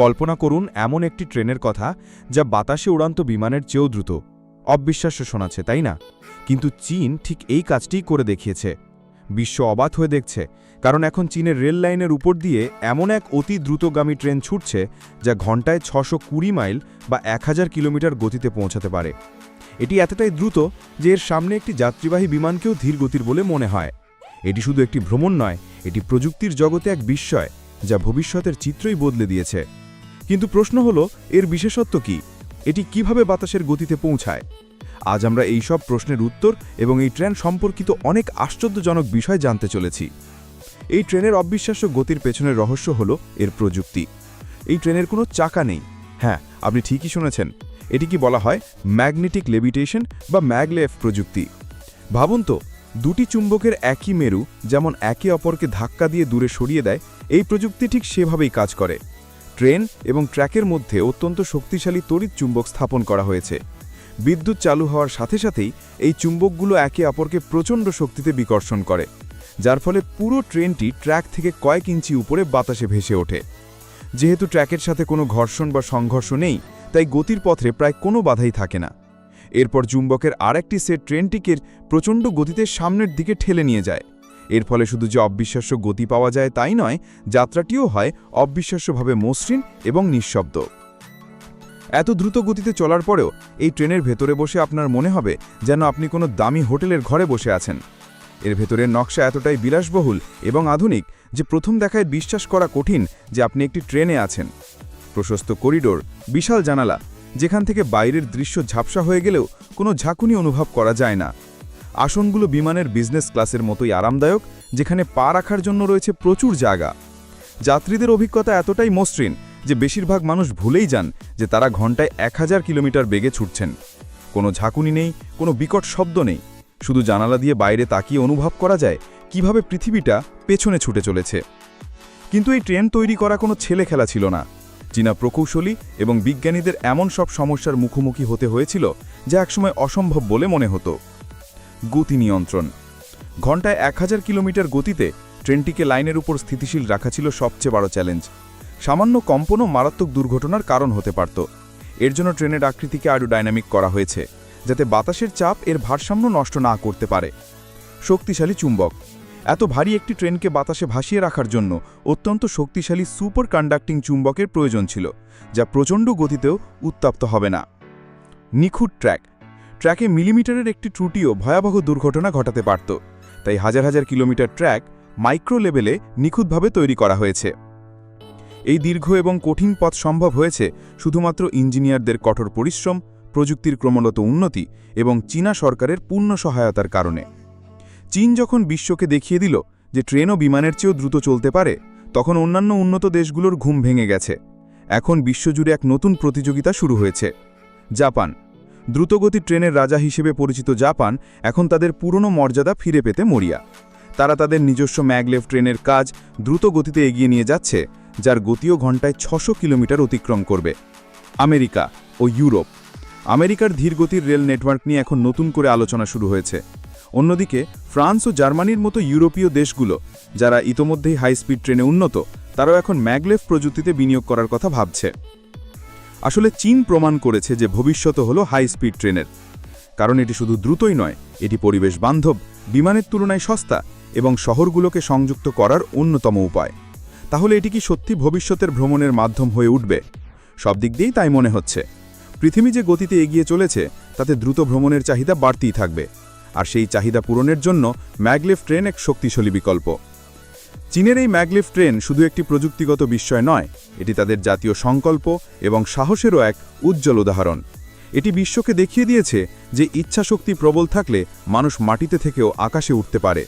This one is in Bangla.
কল্পনা করুন এমন একটি ট্রেনের কথা যা বাতাসে উড়ান্ত বিমানের চেয়েও দ্রুত। অবিশ্বাস্য শোনাচ্ছে, তাই না? কিন্তু চীন ঠিক এই কাজটিই করে দেখিয়েছে। বিশ্ব অবাক হয়ে দেখছে, কারণ এখন চীনের রেল লাইনের উপর দিয়ে এমন এক অতি দ্রুতগামী ট্রেন ছুটছে যা ঘন্টায় ছশো কুড়ি মাইল বা এক হাজার কিলোমিটার গতিতে পৌঁছাতে পারে। এটি এতটাই দ্রুত যে এর সামনে একটি যাত্রীবাহী বিমানকেও ধীর গতির বলে মনে হয়। এটি শুধু একটি ভ্রমণ নয়, এটি প্রযুক্তির জগতে এক বিস্ময় যা ভবিষ্যতের চিত্রই বদলে দিয়েছে। কিন্তু প্রশ্ন হল, এর বিশেষত্ব কি? এটি কীভাবে বাতাসের গতিতে পৌঁছায়? আজ আমরা এই সব প্রশ্নের উত্তর এবং এই ট্রেন সম্পর্কিত অনেক আশ্চর্যজনক বিষয় জানতে চলেছি। এই ট্রেনের অবিশ্বাস্য গতির পেছনের রহস্য হল এর প্রযুক্তি। এই ট্রেনের কোনো চাকা নেই। হ্যাঁ আপনি ঠিকই শুনেছেন। এটি কি বলা হয় ম্যাগনেটিক লেভিটেশন বা ম্যাগলেফ প্রযুক্তি? ভাবুন তো, দুটি চুম্বকের একই মেরু যেমন একে অপরকে ধাক্কা দিয়ে দূরে সরিয়ে দেয়, এই প্রযুক্তি ঠিক সেভাবেই কাজ করে। ট্রেন এবং ট্র্যাকের মধ্যে অত্যন্ত শক্তিশালী তড়িৎ চুম্বক স্থাপন করা হয়েছে। বিদ্যুৎ চালু হওয়ার সাথে সাথেই এই চুম্বকগুলো একে অপরকে প্রচণ্ড শক্তিতে বিকর্ষণ করে, যার ফলে পুরো ট্রেনটি ট্র্যাক থেকে কয়েক ইঞ্চি উপরে বাতাসে ভেসে ওঠে। যেহেতু ট্র্যাকের সাথে কোনো ঘর্ষণ বা সংঘর্ষ নেই, তাই গতির পথে প্রায় কোনো বাধাই থাকে না। এরপর চুম্বকের আরেকটি সেট ট্রেনটিকে প্রচণ্ড গতিতে সামনের দিকে ঠেলে নিয়ে যায়। এর ফলে শুধু যে অবিশ্বাস্য গতি পাওয়া যায় তাই নয়, যাত্রাটিও হয় অবিশ্বাস্যভাবে মসৃণ এবং নিঃশব্দ। এত দ্রুত গতিতে চলার পরেও এই ট্রেনের ভেতরে বসে আপনার মনে হবে যেন আপনি কোনো দামি হোটেলের ঘরে বসে আছেন। এর ভেতরের নকশা এতটাই বিলাসবহুল এবং আধুনিক যে প্রথম দেখায় বিশ্বাস করা কঠিন যে আপনি একটি ট্রেনে আছেন। প্রশস্ত করিডোর, বিশাল জানালা, যেখান থেকে বাইরের দৃশ্য ঝাপসা হয়ে গেলেও কোনো ঝাঁকুনি অনুভব করা যায় না। আসনগুলো বিমানের বিজনেস ক্লাসের মতোই আরামদায়ক, যেখানে পা রাখার জন্য রয়েছে প্রচুর জায়গা। যাত্রীদের অভিজ্ঞতা এতটাই মসৃণ যে বেশিরভাগ মানুষ ভুলেই যান যে তারা ঘন্টায় এক হাজার কিলোমিটার বেগে ছুটছেন। কোনো ঝাঁকুনি নেই, কোনো বিকট শব্দ নেই। শুধু জানালা দিয়ে বাইরে তাকিয়ে অনুভব করা যায় কীভাবে পৃথিবীটা পেছনে ছুটে চলেছে। কিন্তু এই ট্রেন তৈরি করা কোনো ছেলে খেলা ছিল না। চীনা প্রকৌশলী এবং বিজ্ঞানীদের এমন সব সমস্যার মুখোমুখি হতে হয়েছিল যা একসময় অসম্ভব বলে মনে হতো। গতি নিয়ন্ত্রণ। ঘন্টায় এক হাজার কিলোমিটার গতিতে ট্রেনটিকে লাইনের উপর স্থিতিশীল রাখা ছিল সবচেয়ে বড় চ্যালেঞ্জ। সামান্য কম্পনও মারাত্মক দুর্ঘটনার কারণ হতে পারত। এর জন্য ট্রেনের আকৃতিকে আরও ডাইনামিক করা হয়েছে, যাতে বাতাসের চাপ এর ভারসাম্য নষ্ট না করতে পারে। শক্তিশালী চুম্বক। এত ভারী একটি ট্রেনকে বাতাসে ভাসিয়ে রাখার জন্য অত্যন্ত শক্তিশালী সুপার কন্ডাক্টিং চুম্বকের প্রয়োজন ছিল, যা প্রচণ্ড গতিতেও উত্তপ্ত হবে না। নিখুঁত ট্র্যাক। ট্র্যাকে মিলিমিটারের একটি ত্রুটিও ভয়াবহ দুর্ঘটনা ঘটাতে পারত। তাই হাজার হাজার কিলোমিটার ট্র্যাক মাইক্রো লেভেলে নিখুঁতভাবে তৈরি করা হয়েছে। এই দীর্ঘ এবং কঠিন পথ সম্ভব হয়েছে শুধুমাত্র ইঞ্জিনিয়ারদের কঠোর পরিশ্রম, প্রযুক্তির ক্রমাগত উন্নতি এবং চীনা সরকারের পূর্ণ সহায়তার কারণে। চীন যখন বিশ্বকে দেখিয়ে দিল যে ট্রেন ও বিমানের চেয়েও দ্রুত চলতে পারে, তখন অন্যান্য উন্নত দেশগুলোর ঘুম ভেঙে গেছে। এখন বিশ্বজুড়ে এক নতুন প্রতিযোগিতা শুরু হয়েছে। জাপান দ্রুতগতি ট্রেনের রাজা হিসেবে পরিচিত জাপান এখন তাদের পুরনো মর্যাদা ফিরে পেতে মরিয়া। তারা তাদের নিজস্ব ম্যাগলেভ ট্রেনের কাজ দ্রুত গতিতে এগিয়ে নিয়ে যাচ্ছে, যার গতিও ঘন্টায় ছশো কিলোমিটার অতিক্রম করবে। আমেরিকা ও ইউরোপ। আমেরিকার ধীরগতির রেল নেটওয়ার্ক নিয়ে এখন নতুন করে আলোচনা শুরু হয়েছে। অন্যদিকে, ফ্রান্স ও জার্মানির মতো ইউরোপীয় দেশগুলো, যারা ইতোমধ্যেই হাইস্পিড ট্রেনে উন্নত, তারাও এখন ম্যাগলেভ প্রযুক্তিতে বিনিয়োগ করার কথা ভাবছে। আসলে চীন প্রমাণ করেছে যে ভবিষ্যৎ হল হাই স্পিড ট্রেনের। কারণ এটি শুধু দ্রুতই নয়, এটি পরিবেশ বান্ধব, বিমানের তুলনায় সস্তা এবং শহরগুলোকে সংযুক্ত করার অন্যতম উপায়। তাহলে এটি কি সত্যি ভবিষ্যতের ভ্রমণের মাধ্যম হয়ে উঠবে? সব দিক দিয়েই তাই মনে হচ্ছে। পৃথিবী যে গতিতে এগিয়ে চলেছে, তাতে দ্রুত ভ্রমণের চাহিদা বাড়তেই থাকবে। আর সেই চাহিদা পূরণের জন্য ম্যাগলেভ ট্রেন এক শক্তিশালী বিকল্প। চীনের এই ম্যাগলিফ ট্রেন শুধু একটি প্রযুক্তিগত বিস্ময় নয়, এটি তাদের জাতীয় সংকল্প এবং সাহসেরও এক উজ্জ্বল উদাহরণ। এটি বিশ্বকে দেখিয়ে দিয়েছে যে ইচ্ছাশক্তি প্রবল থাকলে মানুষ মাটিতে থেকেও আকাশে উঠতে পারে।